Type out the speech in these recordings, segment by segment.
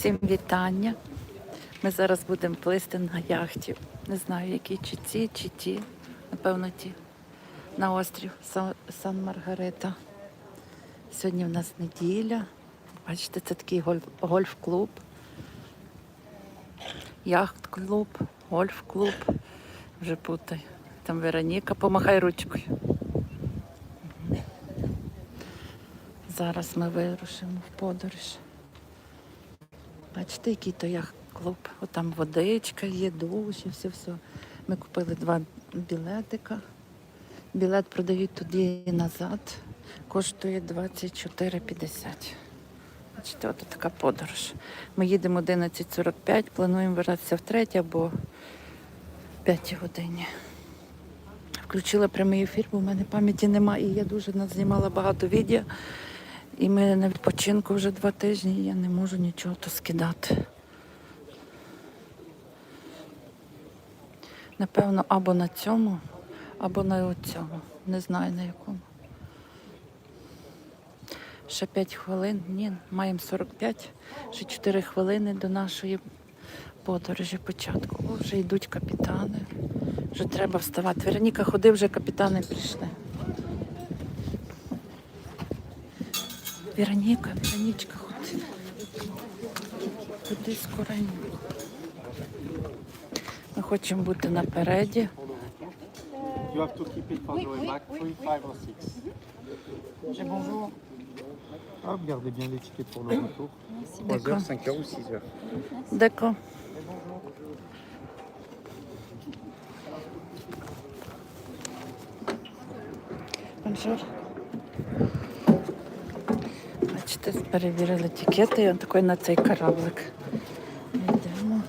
Всім вітання. Ми зараз будемо плисти на яхті. Не знаю, які чи ці, чи ті. Напевно, ті. На острів Сан-Маргарита. Сьогодні в нас неділя. Бачите, це такий гольф- гольф-клуб. Яхт-клуб, гольф-клуб. Вже путай. Там Вероніка, помахай ручкою. Зараз ми вирушимо в подорож. Бачите, який то яхт-клуб. Отам водичка є, душ і все все. Ми купили два білетика. Білет продають туди і назад. Коштує 24,50. Бачите, от така подорож. Ми їдемо 11.45, плануємо виратися в 3 або в 5 годині. Включила прямий ефір, бо в мене пам'яті немає. І я дуже знімала багато відео. І ми на відпочинку вже два тижні, я не можу нічого то скидати. Напевно, або на цьому, або на цьому. Не знаю на якому. Ще 5 хвилин. Ні, маємо 45, ще 4 хвилини до нашої подорожі початку. О, вже йдуть капітани. Вже треба вставати. Вероніка, ходи, вже капітани прийшли. Вероніка, Веронічка, ходи. Ходи скоренько. Ми хочемо бути напереді. You have to keep it for going back, three, five or six. bonjour. Hop, gardez bien les tickets pour le retour. 3 D'accord. heures, 5 heures ou 6 heures. Деко. Бачите, перевірили тікети, і он такий на цей кораблик. Йдемо.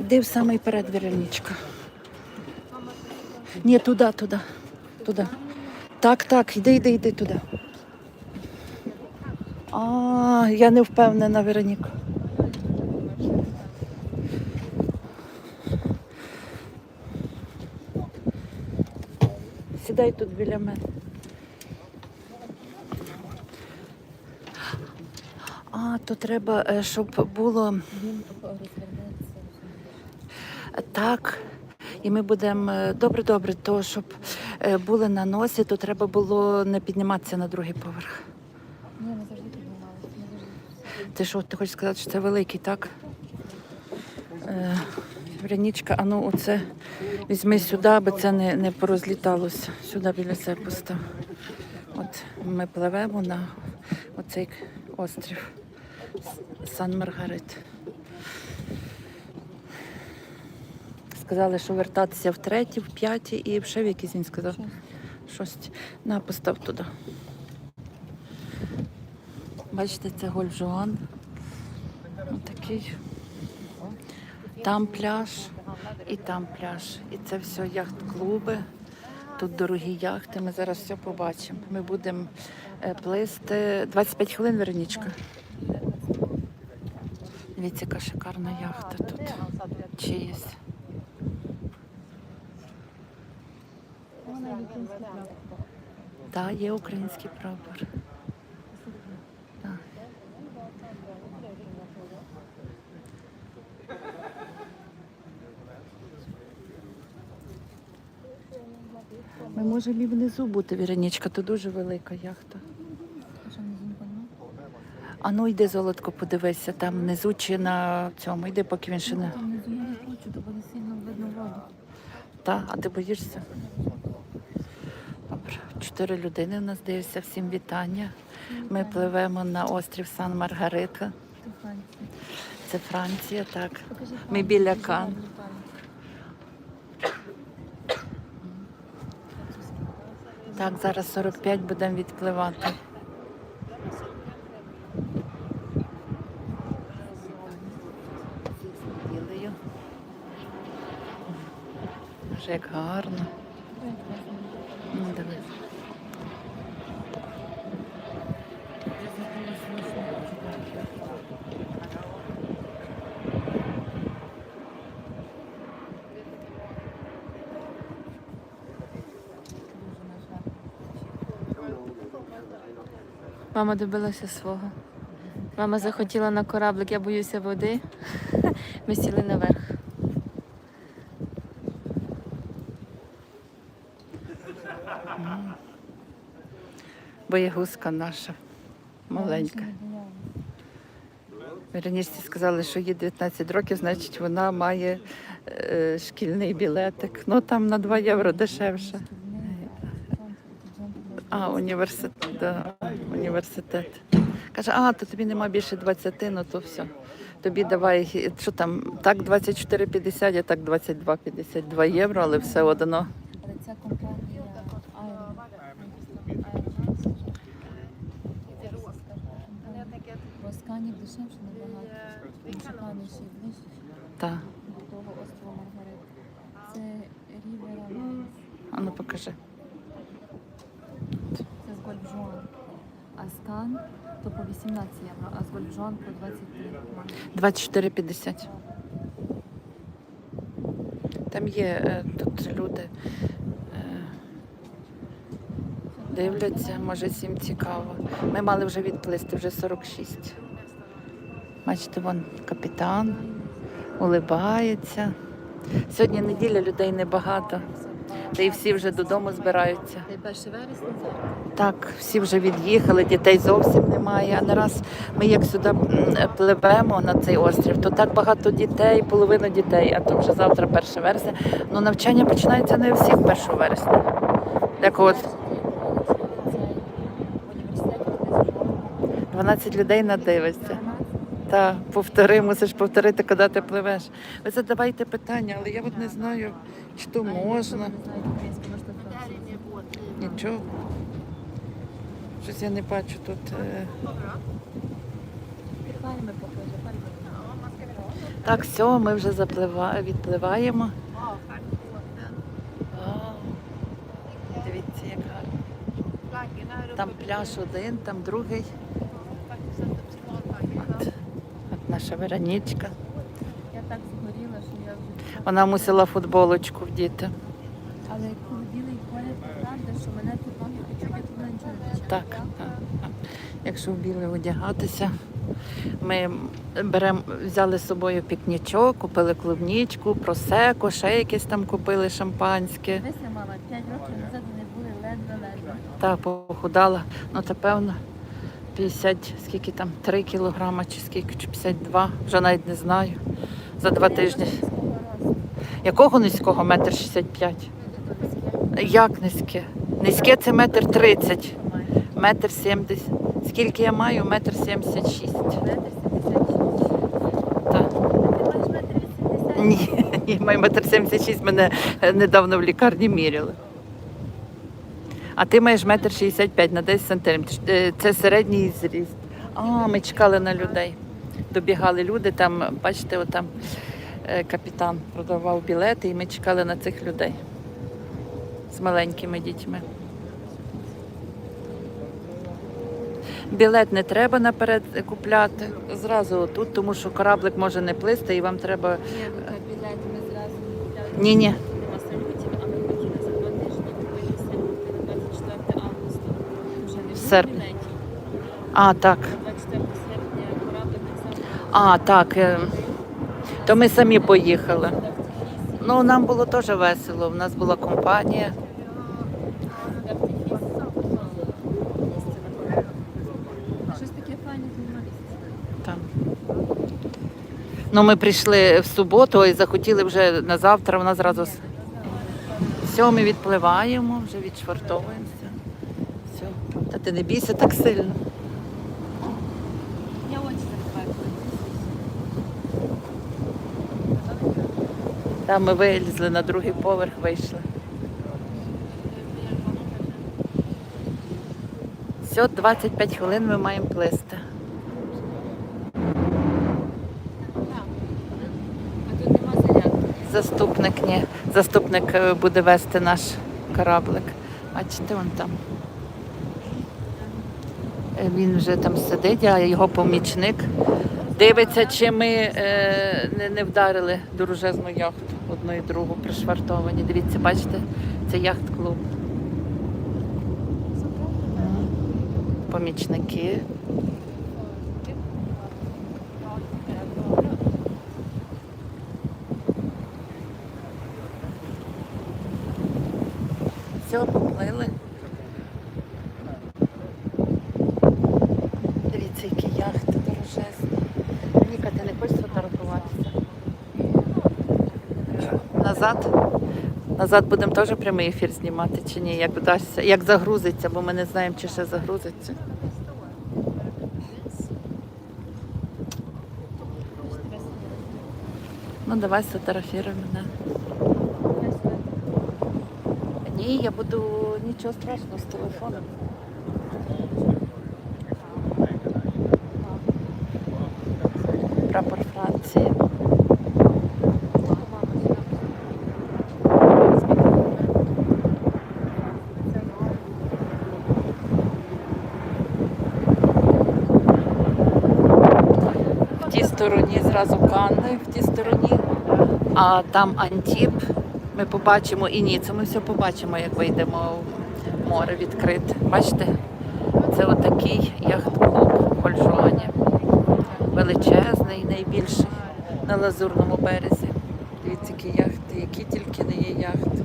Йди в самий перед Веронічка. Ні, туди, туди, туди. Так, так, йди, йди, йди туди. А, я не впевнена, Вероніка. Сідай тут біля мене. А, то треба, е, щоб було так. І ми будемо е, добре, добре, то щоб е, були на носі, то треба було не підніматися на другий поверх. Ні, ми завжди піднімалися. Ти що, ти хочеш сказати, що це великий, так? Е, а ну оце візьми сюди, аби це не, не порозліталося. Сюди біля себе постав. От ми пливемо на оцей острів Сан-Маргарит. Сказали, що вертатися в третій, в п'ятій і ще в якийсь він сказав. Шості. На, постав туди. Бачите, це гольф Жуан. Отакий. Там пляж і там пляж. І це все яхт-клуби. Тут дорогі яхти. Ми зараз все побачимо. Ми будемо е, плисти 25 хвилин, Веронічка. Дивіться, яка шикарна яхта тут. Чиїсь. Так, є український прапор. Так. Ми можемо і внизу бути, Віронічка, то дуже велика яхта. А що, не зімпольно? А ну йди, золотко, подивися, там внизу чи на цьому. Йди, поки він ще не. Там внизу я не хочу, то буде сильно видно воду. Та, а ти боїшся? Добре, чотири людини в нас дивиться. Всім вітання. Ми пливемо на острів Сан-Маргарита. Це Франція, так. Ми біля Кан. Так, зараз 45 будемо відпливати. Вже як гарно. Ну, диви. Мама добилася свого. Мама захотіла на кораблик, я боюся води. Ми сіли наверх. Боягузка наша, маленька. Верністі сказали, що їй 19 років, значить вона має е, шкільний білетик. Ну там на 2 євро дешевше. А, університет. Да, університет. Каже, а, то тобі нема більше 20, ну то все. Тобі давай, що там, так 24,50, а так 22,52 євро, але все одно. Але ця компанія Бо сканів дешевше набагато. Шукали ще ближче Так. до того острова Маргарет. Це Рівера Лайнс. А ну покажи. Це з Гольфжуан. А скан то по 18 євро, а з Гольфжуан по 23. 24,50. Там є е, тут люди е, дивляться, може всім цікаво. Ми мали вже відплисти, вже 46. Бачите, вон капітан улибається. Сьогодні неділя, людей небагато. Та й всі вже додому збираються. Та й 1 вересня завтра. Так, всі вже від'їхали, дітей зовсім немає. А нараз ми як сюди пливемо на цей острів, то так багато дітей, половина дітей, а то вже завтра 1 вересня. Ну навчання починається не у всіх 1 вересня. Декого от 12 людей надивиться. Та повтори, мусиш повторити, куди ти пливеш. Ви задавайте питання, але я от не знаю, чи то можна. Нічого. Щось я не бачу тут. е. Так, все, ми вже заплива... відпливаємо. Дивіться, як гарно. Там пляж один, там другий. От, от наша Веронічка. Я так згоріла, що я вже... Вона мусила футболочку вдіти. Але коли білий колір, то правда, що мене тут ноги печуть, я тут нічого не. Так, так, так. Якщо в біле одягатися, ми берем, взяли з собою пікнічок, купили клубнічку, просеко, ще якесь там купили шампанське. Дивися, мама, 5 років назад вони були ледве-ледве. Та похудала. Ну, та певно, 50, скільки там, 3 кілограма чи скільки, чи 52, вже навіть не знаю. За два тижні. Якого низького? Метр 65. Як низьке? Низьке це метр 30, метр 70. Скільки я маю? Метр 76. Метр 76. Так. Ти маєш метр 80? Ні, ні, маю метр 76, мене е, недавно в лікарні міряли. А ти маєш метр 65 на 10 сантиметрів. Е, Це середній зріст. А, ми чекали на людей. Добігали люди, там, бачите, отам е, капітан продавав білети, і ми чекали на цих людей з маленькими дітьми. Білет не треба наперед купляти. Зразу тут, тому що кораблик може не плисти і вам треба. Ні, білет ми зразу купляли. Ні, ні. Нема салютів, а ми хотіли за два тижні купити салюти на 24 августа. Білетів. А, так. 24 серпня кораблик так само. А, так. е, То ми самі поїхали. Ну, нам було теж весело. У нас була компанія. Щось таке файне. Там. Ну, ми прийшли в суботу і захотіли вже на завтра. Вона зразу. Все, ми відпливаємо, вже відшвартовуємося. Та ти не бійся так сильно. Я очі закриваю. Там ми вилізли на другий поверх, вийшли. Все, 25 хвилин ми маємо плисти. Заступник ні. Заступник е, буде вести наш кораблик. Бачите, вон там. Е, Він вже там сидить, а його помічник дивиться, чи ми е, не, вдарили дорожезну яхту одну і другу пришвартовані. Дивіться, бачите, це яхт-клуб. помічники. Все, поплили. Дивіться, які яхти дорожезні. Ніка, ти не хочеш сфотографуватися? Назад? Назад будемо теж прямий ефір знімати чи ні? Як вдасться, як загрузиться, бо ми не знаємо, чи ще загрузиться. Ну давай сфотографіруй мене. Ні, я буду нічого страшного з телефоном. Прапор Франції. В тій стороні зразу Канни, в тій стороні, а там Антіп. Ми побачимо і Ніцу. Ми все побачимо, як вийдемо в море відкрите. Бачите? Це отакий яхт-клуб в Хольжоні. Величезний, найбільший на Лазурному березі. Дивіться, які яхти, які тільки не є яхти.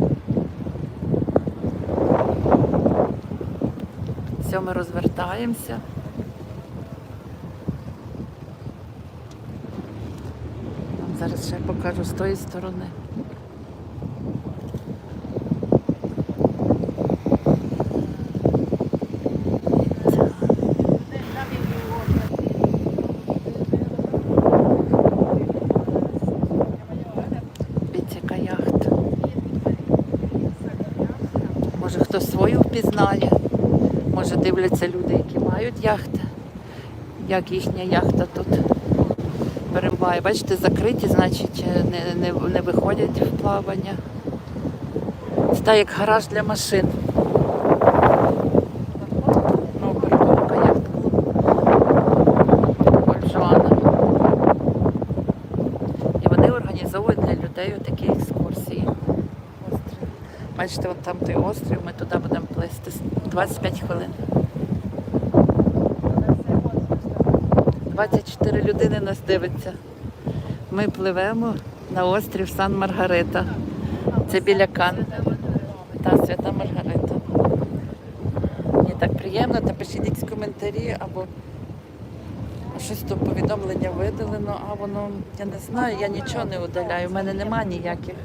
Все, ми розвертаємося. Вам зараз ще покажу з тої сторони. Яка яхта. Може хтось свою впізнає, може дивляться люди, які мають яхти, як їхня яхта тут перебуває. Бачите, закриті, значить не, не, не виходять в плавання. Це так, як гараж для машин. Ну, такі екскурсії. Бачите, там той острів, ми туди будемо плисти 25 хвилин. 24 людини нас дивиться. Ми пливемо на острів Сан Маргарита. Це біля Кан. Та свята Маргарита. Мені так приємно, та пишіть коментарі або щось то повідомлення видалено, а воно, я не знаю, я нічого не удаляю. У мене нема ніяких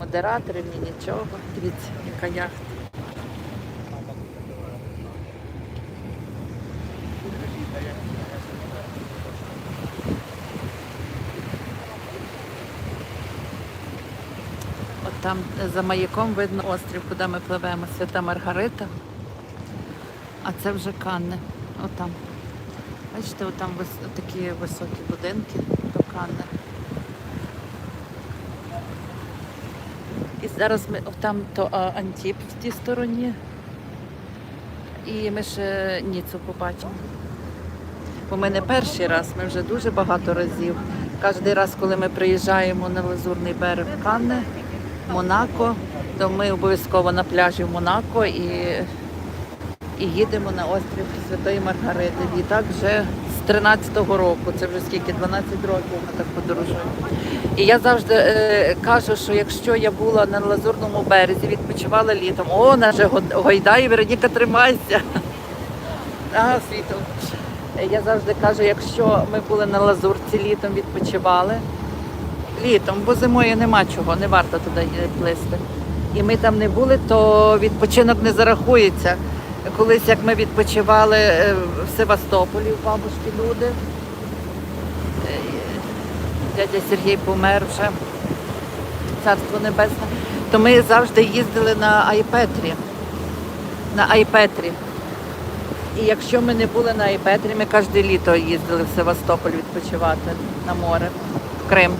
модераторів, ні нічого. Дивіться, яка яхта. От там е, за маяком видно острів, куди ми пливемо. Свята Маргарита. А це вже Канни. Отам. Бачите, отам вис- такі високі будинки до Канни. І зараз ми там то Антіп в тій стороні. І ми ще Ніцу побачимо. Бо ми не перший раз, ми вже дуже багато разів. Кожен раз, коли ми приїжджаємо на Лазурний берег Канни, Монако, то ми обов'язково на пляжі в Монако і, і їдемо на острів Святої Маргарити. І так вже з 13-го року, це вже скільки, 12 років ми так подорожуємо. І я завжди е, кажу, що якщо я була на Лазурному березі, відпочивала літом, о, наже Гойдай, Вероніка, тримайся. Ага, світло. Я завжди кажу, якщо ми були на Лазурці літом, відпочивали, літом, бо зимою нема чого, не варто туди плисти. І ми там не були, то відпочинок не зарахується. Колись як ми відпочивали е, в Севастополі, в бабушки люди. е, Дядя Сергій помер вже, царство небесне. То ми завжди їздили на Айпетрі. На Айпетрі. І якщо ми не були на Айпетрі, ми кожне літо їздили в Севастополь відпочивати на море, в Крим,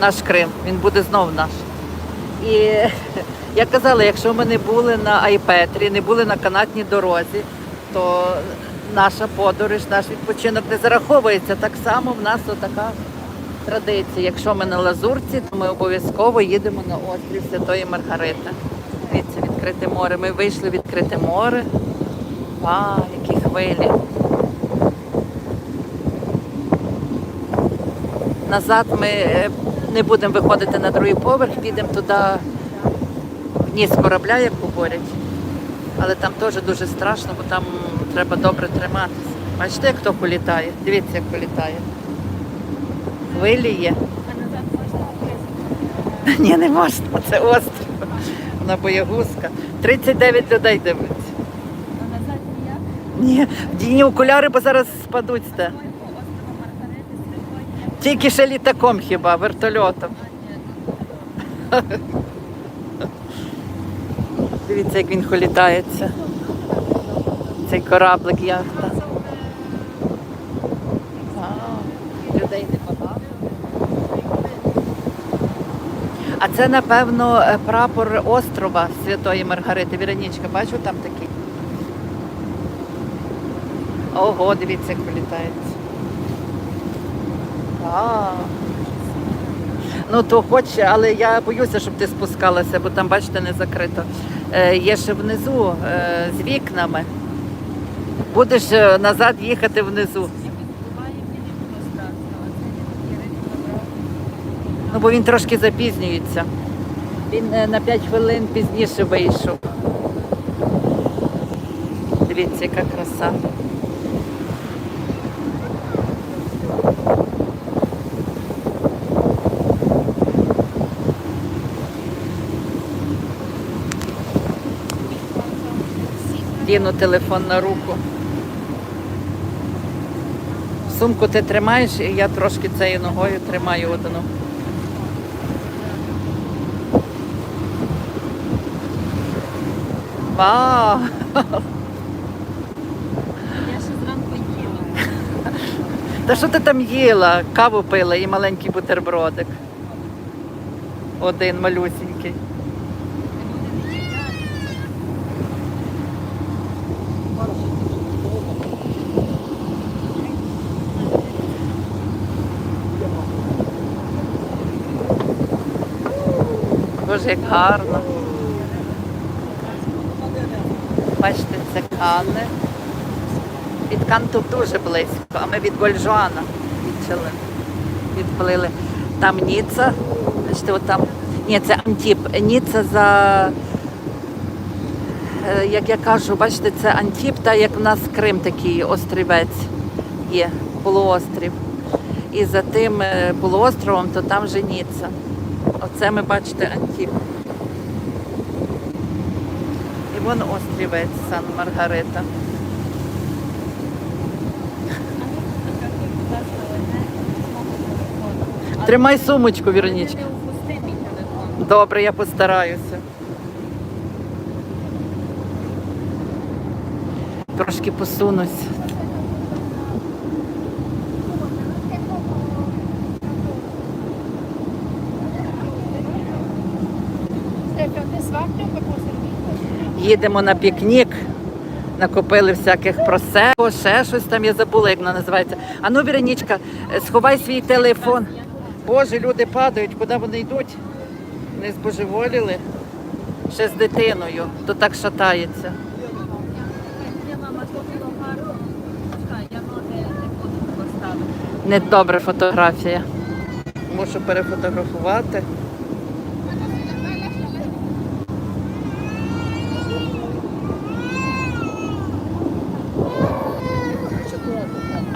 наш Крим, він буде знов наш. І я казала, якщо ми не були на Айпетрі, не були на канатній дорозі, то наша подорож, наш відпочинок не зараховується. Так само в нас отака традиція. Якщо ми на Лазурці, то ми обов'язково їдемо на острів Святої Маргарита. Дивіться, відкрите море. Ми вийшли в відкрите море. А, які хвилі. Назад ми е, не будемо виходити на другий поверх, підемо туди вниз корабля, як говорять. Але там теж дуже страшно, бо там треба добре триматися. Бачите, як хто політає? Дивіться, як політає. Хвилі є. Ні, не можна, це острів. Вона боягузка. 39 людей дивиться. А назад ніяк? Ні, вдійні окуляри, бо зараз спадуть. те. Ой, по острову Маргарити, Стригоні. Тільки ще літаком хіба, вертольотом. Дивіться, як він холітається. Цей кораблик яхта. Людей небагато. А це, напевно, е, прапор острова Святої Маргарити. Віронічка, бачу там такий. Ого, дивіться, як вилітається. Ну то хоч, але я боюся, щоб ти спускалася, бо там, бачите, не закрито. Е, є ще внизу е, з вікнами. Будеш е, назад їхати внизу. Ну, бо він трошки запізнюється. Він е, на 5 хвилин пізніше вийшов. Дивіться, яка краса. Діну телефон на руку. Сумку ти тримаєш, і я трошки цією ногою тримаю одну. Вау! Я ще зранку їла. Та що ти там їла? Каву пила і маленький бутербродик. Один малюсінький. Боже, як гарно. Бачите, це Кане. Від Кан тут дуже близько, а ми від Гольжуана відчили. Відплили. Там Ніца. Бачите, от там. Ні, це Антіп. Ніца за. е, Як я кажу, бачите, це Антіп, та як в нас Крим такий острівець є, полуострів. І за тим е, полуостровом, то там же Ніца. Оце ми бачите Антіп. І вон острівець Сан Маргарита. Тримай сумочку, Віронічка. Добре, я постараюся. Трошки посунусь. Їдемо на пікнік. Накопили всяких просеко, ще щось там я забула, як воно називається. А ну, Віронічка, е, сховай свій телефон. Боже, люди падають, куди вони йдуть? Не збожеволіли. Ще з дитиною, то так шатається. Я мама, то було гарно. Чекай, я ноги не буду поставити. Недобра фотографія. Мушу перефотографувати.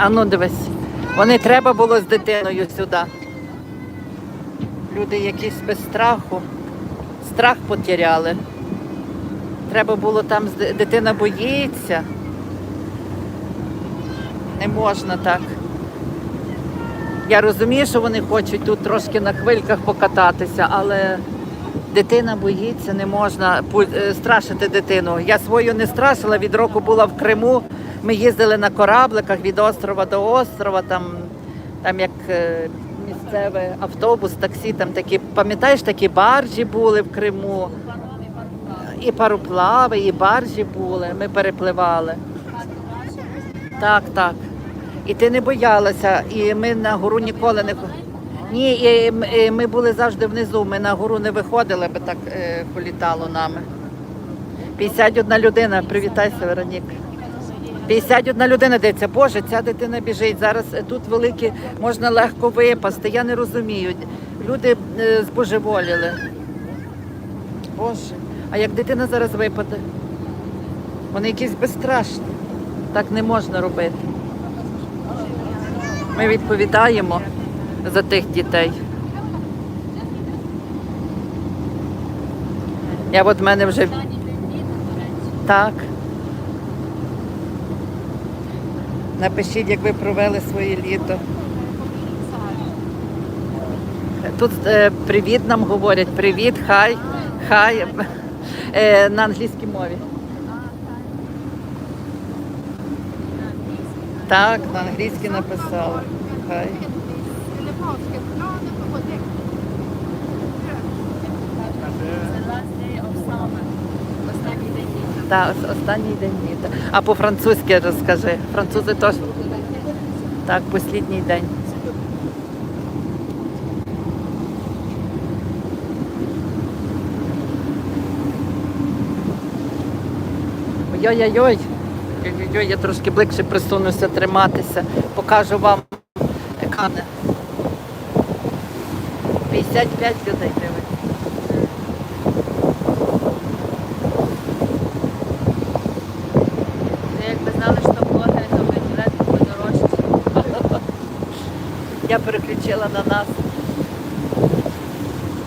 А ну дивись, вони треба було з дитиною сюди. Люди якісь без страху. Страх потеряли. Треба було там, дитина боїться. Не можна так. Я розумію, що вони хочуть тут трошки на хвильках покататися, але дитина боїться, не можна е, страшити дитину. Я свою не страшила, від року була в Криму. Ми їздили на корабликах від острова до острова, там, там як е, місцевий автобус, таксі, там такі, пам'ятаєш, такі баржі були в Криму. І пароплави, і баржі були. Ми перепливали. Так, так. І ти не боялася, і ми на гору ніколи не ні, і і ми були завжди внизу. Ми на гору не виходили, аби так е, політало нами. 51 людина, привітайся, Веронік. 51 людина дивиться. Боже, ця дитина біжить. Зараз е, тут великі, можна легко випасти. Я не розумію. Люди е, збожеволіли. Боже, а як дитина зараз випаде? Вони якісь безстрашні. Так не можна робити. Ми відповідаємо за тих дітей. Я от мене вже так. Напишіть, як ви провели своє літо. Тут е, привіт нам говорять. Привіт, хай, хай е, на англійській мові. Так, на англійській написала. Хай. Останній день літа. Так, останній день літа. А по-французьки розкажи. Французи теж. Так, послідній день. Ой-ой-ой. Ой-ой-ой, я трошки ближче присунуся триматися. Покажу вам екрани. 55 людей дивиться. Ви якби знали, що блогери, то би білети були дорожчі. Я переключила на нас.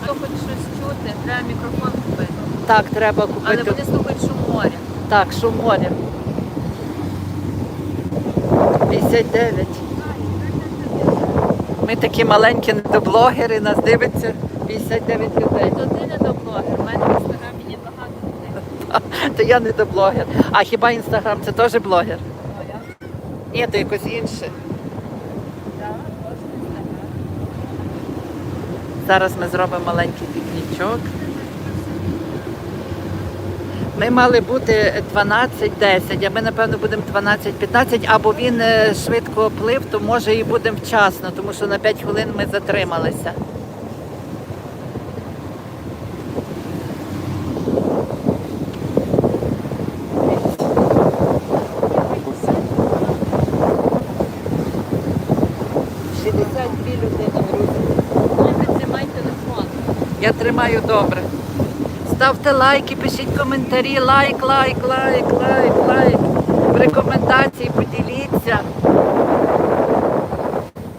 Хто хоче щось чути, треба мікрофон купити. Так, треба Але вони слухають шум моря. Так, шум моря. 59. Ми такі маленькі недоблогери, нас дивиться 59 людей. То ти не до блогер, у мене в інстаграмі є багато людей. То я недоблогер. А хіба інстаграм це теж блогер? Ні, то якось інше. Зараз ми зробимо маленький пікнічок. Ми мали бути 12-10, а ми, напевно, будемо 12-15, або він е, швидко плив, то може і будемо вчасно, тому що на 5 хвилин ми затрималися. Шістдесят дві людини, друзі. Добре, тримай телефон. Я тримаю добре. Ставте лайки, пишіть коментарі, лайк, лайк, лайк, лайк, лайк. Рекомендації поділіться.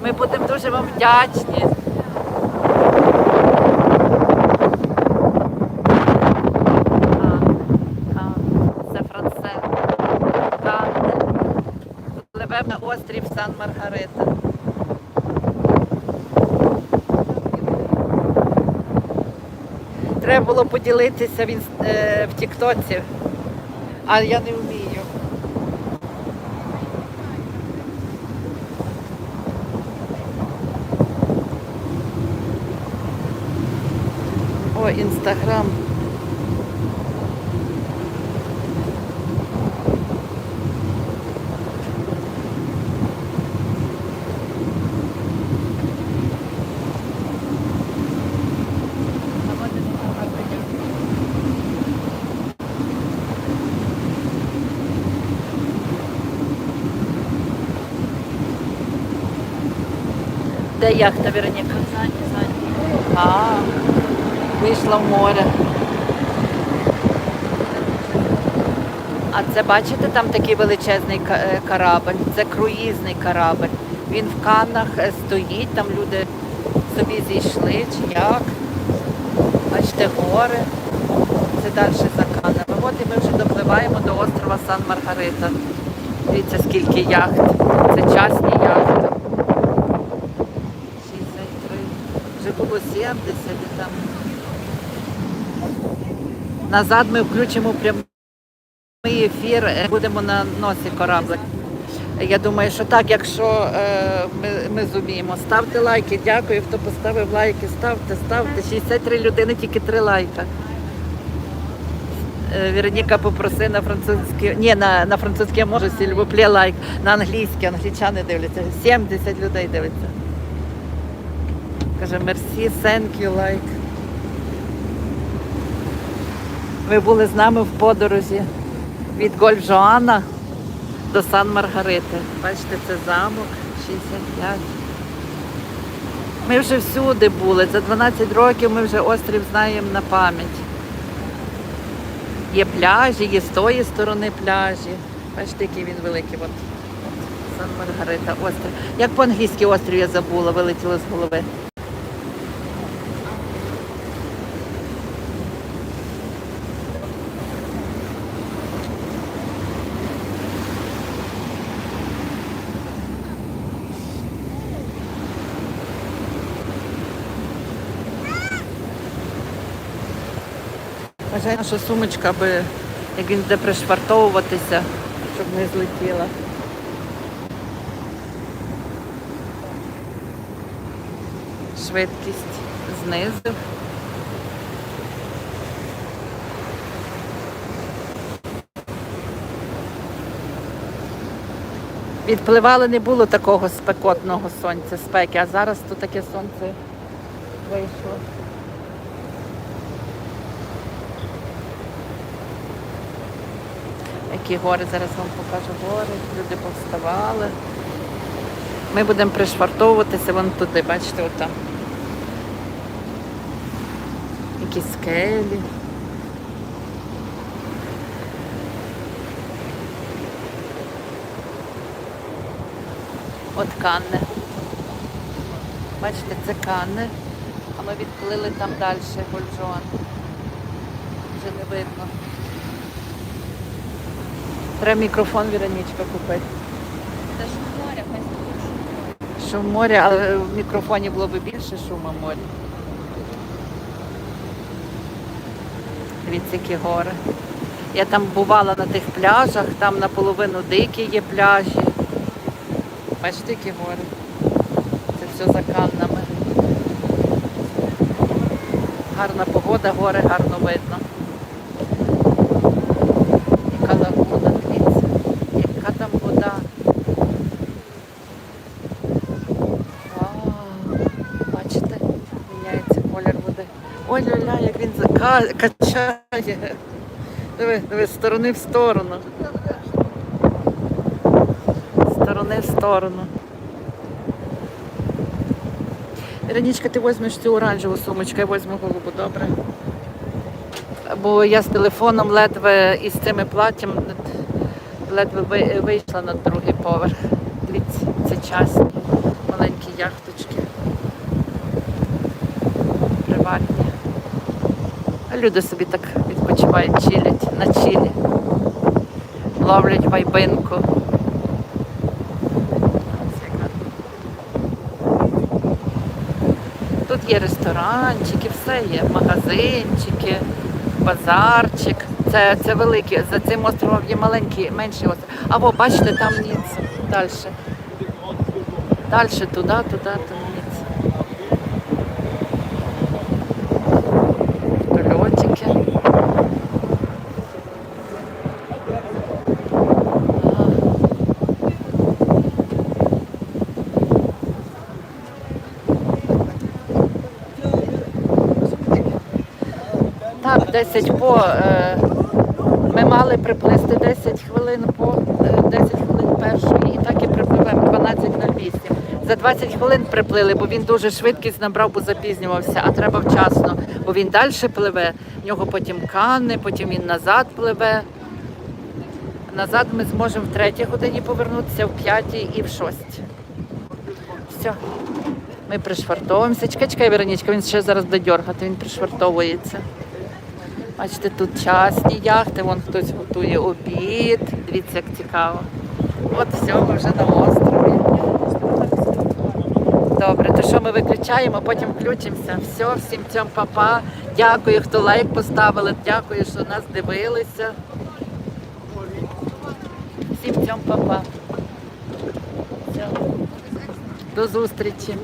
Ми будемо дуже вам вдячні. А, а, Це Франце. Канне. Пливемо на острів Сан-Маргарита. Треба було поділитися в, інс- е, в Тіктоці, а я не вмію. О, інстаграм. Вероніка? Задні, задні. А, вийшла в море. А це бачите, там такий величезний е, корабль. Це круїзний корабль. Він в Каннах е, стоїть, там люди собі зійшли, чи як. Бачите, гори. Це далі за Каннами. От і ми вже допливаємо до острова Сан-Маргарита. Дивіться, скільки яхт. Це частні яхти. 63. Було 70 і там. Назад ми включимо прямий ефір, е, будемо на носі кораблик. Я думаю, що так, якщо е, ми, ми зуміємо. Ставте лайки, дякую, хто поставив лайки, ставте, ставте. 63 людини, тільки 3 лайка. Е, Вероніка попроси на французький, ні, на, на французький можу сільвуплє лайк, на англійський, англічани дивляться. 70 людей дивляться. Каже, мерсі, thank you, лайк. Ви були з нами в подорожі від Гольф Жоана до Сан Маргарити. Бачите, це замок 65. Ми вже всюди були. За 12 років ми вже острів знаємо на пам'ять. Є пляжі, є з тої сторони пляжі. Бачите, який він великий. От. Сан Маргарита, острів. Як по-англійськи острів я забула, вилетіло з голови. Наша сумочка, аби як він буде пришвартовуватися, щоб не злетіла. Швидкість знизу. Відпливали не було такого спекотного сонця, спеки, а зараз тут таке сонце вийшло. Які гори, зараз вам покажу гори. Люди повставали. Ми будемо пришвартовуватися вон туди, бачите, отам. Які скелі. От Канне. Бачите, це Канне. А ми відплили там далі, Гольджон. Вже не видно. Треба мікрофон Віронічка купити. Це ж море, хай стоїть. Шум моря, але в мікрофоні було б більше шуму моря. Дивіться, які гори. Я там бувала на тих пляжах, там наполовину дикі є пляжі. Бачите, які гори. Це все за каннами. Гарна погода, гори гарно видно. Яка лагуна, дивіться, яка там вода. Вау, бачите, міняється колір води. Ой, ля-ля, зака- качає. Диви, диви, з сторони в сторону. З сторони в сторону. Іранічка, ти візьмеш цю оранжеву сумочку, я візьму голубу, добре? Бо я з телефоном ледве із цими платтям ледве вийшла на другий поверх. Дивіться, це частні маленькі яхточки. Приватні. Люди собі так відпочивають, чилять на чилі. Ловлять вайбинку. Тут є ресторанчики, все є, магазинчики, базарчик. Це, це великі. За цим островом є маленький, менший остров. А во, бачите, там ніц. Далі. Далі туди, туди, там ніц. Льотики. Так, 10 по. Е, ми мали приплисти 10 хвилин по е, 10 хвилин першої і так і припливемо 12.08. За 20 хвилин приплили, бо він дуже швидкість набрав, бо запізнювався, а треба вчасно, бо він далі пливе, в нього потім канни, потім він назад пливе. Назад ми зможемо в третій годині повернутися, в п'ятій і в шостій. Все. Ми пришвартовуємося. Чекай, чекай, Веронічка, він ще зараз буде дергати, він пришвартовується. Бачите, тут частні яхти, вон хтось готує обід. Дивіться, як цікаво. От все, ми вже на острові. Добре, то що ми виключаємо, потім включимося. Все, всім цьому папа. Дякую, хто лайк поставили. Дякую, що нас дивилися. Всім цьому папа. До зустрічі.